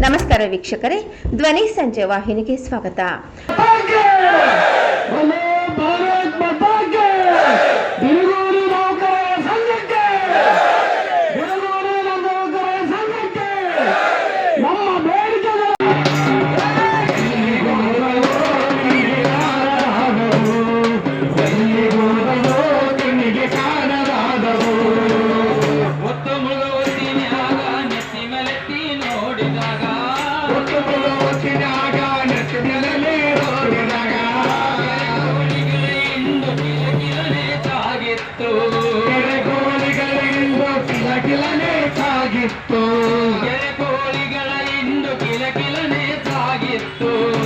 ನಮಸ್ಕಾರ ವೀಕ್ಷಕರೇ. ಧ್ವನಿ ಸಂಜೆ ವಾಹಿನಿಗೆ ಸ್ವಾಗತ. ಸಾಗಿತ್ತು. ಕೆರೆ ಕೋಳಿಗಳ ಇಂದು ಕಿಲಕಿಲನೆ ಸಾಗಿತ್ತು.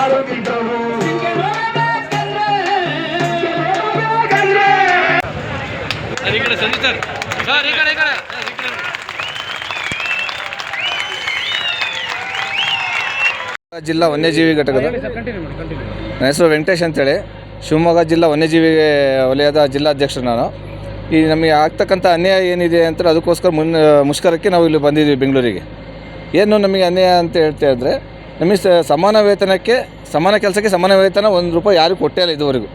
ಆಡುತ್ತಿದ್ದವು ಸರ್ ಸರ್. ಈ ಕಡೆ ಈ ಕಡೆ. ಜಿಲ್ಲಾ ವನ್ಯಜೀವಿ ಘಟಕದ ನನ್ನ ಹೆಸರು ವೆಂಕಟೇಶ್ ಅಂತೇಳಿ. ಶಿವಮೊಗ್ಗ ಜಿಲ್ಲಾ ವನ್ಯಜೀವಿ ವಲಯದ ಜಿಲ್ಲಾಧ್ಯಕ್ಷರು ನಾನು. ಈ ನಮಗೆ ಆಗ್ತಕ್ಕಂಥ ಅನ್ಯಾಯ ಏನಿದೆ ಅಂತ ಅದಕ್ಕೋಸ್ಕರ ಮುನ್ ಮುಷ್ಕರಕ್ಕೆ ನಾವು ಇಲ್ಲಿ ಬಂದಿದ್ದೀವಿ ಬೆಂಗಳೂರಿಗೆ. ಏನು ನಮಗೆ ಅನ್ಯಾಯ ಅಂತ ಹೇಳ್ತಾ ಇದ್ದರೆ ನಮಗೆ ಸಮಾನ ವೇತನಕ್ಕೆ, ಸಮಾನ ಕೆಲಸಕ್ಕೆ ಸಮಾನ ವೇತನ ಒಂದು ರೂಪಾಯಿ ಯಾರಿಗೂ ಕೊಟ್ಟೇ ಇಲ್ಲ ಇದುವರೆಗೂ.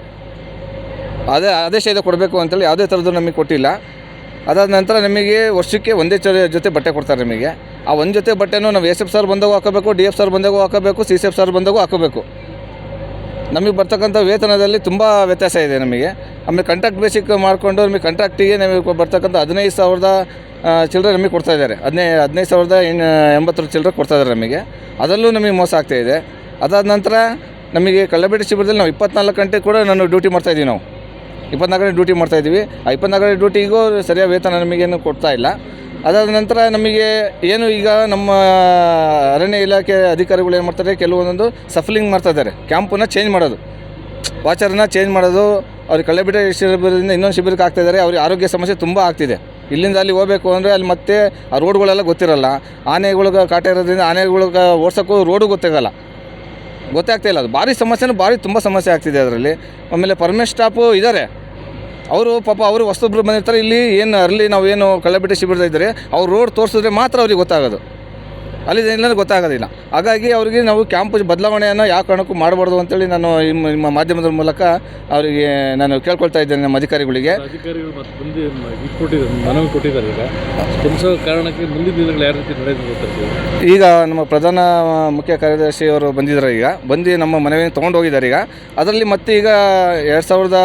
ಅದೇ ಆದೇಶ ಇದೆ ಕೊಡಬೇಕು ಅಂತೇಳಿ ಯಾವುದೇ ಥರದ್ದು ನಮಗೆ ಕೊಟ್ಟಿಲ್ಲ. ಅದಾದ ನಂತರ ನಮಗೆ ವರ್ಷಕ್ಕೆ ಒಂದೇ ಚ, ಜೊತೆ ಬಟ್ಟೆ ಕೊಡ್ತಾರೆ ನಿಮಗೆ. ಆ ಒಂದು ಜೊತೆ ಬಟ್ಟೆನೂ ನಾವು ಎಸ್ ಎಫ್ ಸರ್ ಬಂದಾಗೂ ಹಾಕೋಬೇಕು, ಡಿ ಎಫ್ ಸರ್ ಬಂದಾಗೂ ಹಾಕಬೇಕು, ಸಿ ಸಿ ಎಫ್ ಸರ್ ಬಂದಾಗೂ ಹಾಕಬೇಕು. ನಮಗೆ ಬರ್ತಕ್ಕಂಥ ವೇತನದಲ್ಲಿ ತುಂಬ ವ್ಯತ್ಯಾಸ ಇದೆ ನಮಗೆ. ಆಮೇಲೆ ಕಂಟ್ರಾಕ್ಟ್ ಬೇಸಿಕ್ ಮಾಡಿಕೊಂಡು ನಮಗೆ ಕಂಟ್ರಾಕ್ಟಿಗೆ ನಮಗೆ ಬರ್ತಕ್ಕಂಥ ಹದಿನೈದು ಸಾವಿರದ ಚಿಲ್ಲರೆ ನಮಗೆ ಕೊಡ್ತಾ ಇದ್ದಾರೆ. ಹದಿನೈದು ಹದಿನೈದು ಸಾವಿರದ ಇನ್ನು ಎಂಬತ್ತರ ಚಿಲ್ಲರೆ ಕೊಡ್ತಾ ಇದ್ದಾರೆ ನಮಗೆ. ಅದರಲ್ಲೂ ನಮಗೆ ಮೋಸ ಆಗ್ತಾ ಇದೆ. ಅದಾದ ನಂತರ ನಮಗೆ ಕಳ್ಳಬೇಟೆ ಶಿಬಿರದಲ್ಲಿ ನಾವು ಇಪ್ಪತ್ನಾಲ್ಕು ಗಂಟೆ ಕೂಡ ನಾನು ಡ್ಯೂಟಿ ಮಾಡ್ತಾಯಿದ್ದೀವಿ ನಾವು. ಇಪ್ಪತ್ನಾಲ್ಕು ಗಂಟೆ ಡ್ಯೂಟಿ ಮಾಡ್ತಾಯಿದ್ದೀವಿ ಆ ಇಪ್ಪತ್ನಾಲ್ಕು ಗಂಟೆ ಡ್ಯೂಟಿಗೂ ಸರಿಯಾದ ವೇತನ ನಮಗೇನು ಕೊಡ್ತಾ ಇಲ್ಲ. ಅದಾದ ನಂತರ ನಮಗೆ ಏನು ಈಗ ನಮ್ಮ ಅರಣ್ಯ ಇಲಾಖೆ ಅಧಿಕಾರಿಗಳು ಏನು ಮಾಡ್ತಾರೆ, ಕೆಲವೊಂದೊಂದು ಸಫಲಿಂಗ್ ಮಾಡ್ತಾ ಇದ್ದಾರೆ. ಕ್ಯಾಂಪನ್ನು ಚೇಂಜ್ ಮಾಡೋದು. ವಾಚರನ್ನ ಚೇಂಜ್ ಮಾಡೋದು. ಅವ್ರಿಗೆ ಕಳ್ಳಬಿಟ್ಟ ಶಿಬಿರದಿಂದ ಇನ್ನೊಂದು ಶಿಬಿರಕ್ಕೆ ಆಗ್ತಾಯಿದ್ದಾರೆ ಅವ್ರಿಗೆ ಆರೋಗ್ಯ ಸಮಸ್ಯೆ ತುಂಬ ಆಗ್ತಿದೆ. ಇಲ್ಲಿಂದ ಅಲ್ಲಿ ಹೋಗಬೇಕು ಅಂದರೆ ಅಲ್ಲಿ ಮತ್ತೆ ಆ ರೋಡ್ಗಳೆಲ್ಲ ಗೊತ್ತಿರಲ್ಲ. ಆನೆಗಳಿಗೆ ಕಾಟ ಇರೋದ್ರಿಂದ ಆನೆಗಳಿಗೆ ಓಡ್ಸೋಕ್ಕೂ ರೋಡು ಗೊತ್ತಾಗಲ್ಲ. ಗೊತ್ತಾಗ್ತಾ ಇಲ್ಲ ಅದು. ಭಾರಿ ಸಮಸ್ಯೆನೂ ಭಾರಿ ತುಂಬ ಸಮಸ್ಯೆ ಆಗ್ತಿದೆ ಅದರಲ್ಲಿ. ಆಮೇಲೆ ಪರ್ಮನೆಂಟ್ ಸ್ಟಾಪು ಇದ್ದಾರೆ ಅವರು ಪಾಪ ಅವರು ಹೊಸೊಬ್ರು ಬಂದಿರ್ತಾರೆ. ಇಲ್ಲಿ ಏನು ಅಲ್ಲಿ ನಾವು ಏನು ಕಳ್ಳಬಿಟ್ಟೆ ಶಿಬಿರದ ಇದ್ದಾರೆ? ಅವ್ರು ರೋಡ್ ತೋರಿಸಿದ್ರೆ ಮಾತ್ರ ಅವ್ರಿಗೆ ಗೊತ್ತಾಗೋದು. ಅಲ್ಲಿ ಏನಿಲ್ಲ ಗೊತ್ತಾಗೋದಿಲ್ಲ. ಹಾಗಾಗಿ ಅವರಿಗೆ ನಾವು ಕ್ಯಾಂಪ್ ಬದಲಾವಣೆಯನ್ನು ಯಾವ ಕಾರಣಕ್ಕೂ ಮಾಡಬಾರ್ದು ಅಂತೇಳಿ ನಾನು ನಿಮ್ಮ ನಿಮ್ಮ ಮಾಧ್ಯಮದ ಮೂಲಕ ಅವರಿಗೆ ನಾನು ಕೇಳ್ಕೊಳ್ತಾ ಇದ್ದೇನೆ ನಮ್ಮ ಅಧಿಕಾರಿಗಳಿಗೆ. ಅಧಿಕಾರಿಗಳು ಮನವಿ ಕೊಟ್ಟಿದ್ದಾರೆ ಈಗ. ಕಾರಣಕ್ಕೆ ಮುಂದಿನ ದಿನಗಳು ಯಾವ ರೀತಿ ಈಗ ನಮ್ಮ ಪ್ರಧಾನ ಮುಖ್ಯ ಕಾರ್ಯದರ್ಶಿ ಅವರು ಬಂದಿದ್ದಾರೆ ಈಗ. ಬಂದು ನಮ್ಮ ಮನವಿಯನ್ನು ತೊಗೊಂಡು ಹೋಗಿದ್ದಾರೆ ಈಗ. ಅದರಲ್ಲಿ ಮತ್ತೆ ಈಗ ಎರಡು ಸಾವಿರದ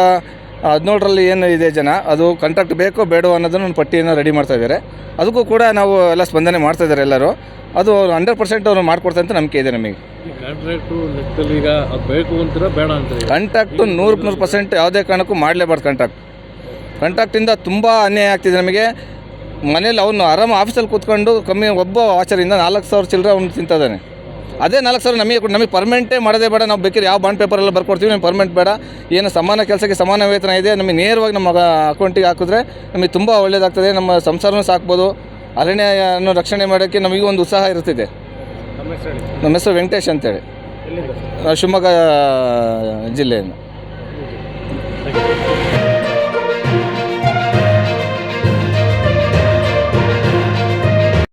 ಹದಿನೇಳರಲ್ಲಿ ಏನು ಇದೆ ಜನ ಅದು ಕಾಂಟ್ರಾಕ್ಟ್ ಬೇಕೋ ಬೇಡೋ ಅನ್ನೋದನ್ನು ಒಂದು ಪಟ್ಟಿಯನ್ನು ರೆಡಿ ಮಾಡ್ತಾ ಇದ್ದಾರೆ. ಅದಕ್ಕೂ ಕೂಡ ನಾವು ಎಲ್ಲ ಸ್ಪಂದನೆ ಮಾಡ್ತಾ ಇದ್ದಾರೆ ಎಲ್ಲರೂ. ಅದು ಹಂಡ್ರೆಡ್ ಪರ್ಸೆಂಟ್ ಅವರು ಮಾಡ್ಕೊಡ್ತಾರೆ ಅಂತ ನಂಬಿಕೆ ಇದೆ ನಮಗೆ. ಕಾಂಟ್ರಾಕ್ಟು ನೂರಕ್ಕೆ ನೂರು ಪರ್ಸೆಂಟ್ ಯಾವುದೇ ಕಾರಣಕ್ಕೂ ಮಾಡಲೇಬಾರ್ದು ಕಾಂಟ್ರಾಕ್ಟ್ ಕಾಂಟ್ರಾಕ್ಟಿಂದ ತುಂಬ ಅನ್ಯಾಯ ಆಗ್ತಿದೆ ನಮಗೆ. ಮನೇಲಿ ಅವನು ಆರಾಮ ಆಫೀಸಲ್ಲಿ ಕೂತ್ಕೊಂಡು ಕಮ್ಮಿ ಒಬ್ಬ ವಾಚರಿಂದ ನಾಲ್ಕು ಸಾವಿರ ಚಿಲ್ಲರೆ ಅವ್ನು ತಿಂತಿದ್ದಾನೆ ಅದೇ ನಾಲ್ಕು ಸಾವಿರ ನಮಗೆ ನಮಗೆ ಪರ್ಮನೆಂಟೇ ಮಾಡೋದೇ ಬೇಡ. ನಾವು ಬೇಕಿದ್ರೆ ಯಾವ ಬಾಂಡ್ ಪೇಪರೆಲ್ಲ ಬರ್ಕೊಡ್ತೀವಿ. ನಮಗೆ ಪರ್ಮನೆಂಟ್ ಬೇಡ. ಏನು ಸಮಾನ ಕೆಲಸಕ್ಕೆ ಸಮಾನ ವೇತನ ಇದೆ. ನಮಗೆ ನೇರವಾಗಿ ನಮ್ಮ ಅಕೌಂಟಿಗೆ ಹಾಕಿದ್ರೆ ನಮಗೆ ತುಂಬ ಒಳ್ಳೆಯದಾಗ್ತದೆ ನಮ್ಮ ಸಂಸಾರನೂ ಸಾಕ್ಬೋದು. ಅರಣ್ಯವನ್ನು ರಕ್ಷಣೆ ಮಾಡೋಕ್ಕೆ ನಮಗೂ ಒಂದು ಉತ್ಸಾಹ ಇರ್ತಿದೆ ನಮ್ಮ ಹೆಸರು ವೆಂಕಟೇಶ್ ಅಂತೇಳಿ. ಶಿವಮೊಗ್ಗ ಜಿಲ್ಲೆಯಿಂದ.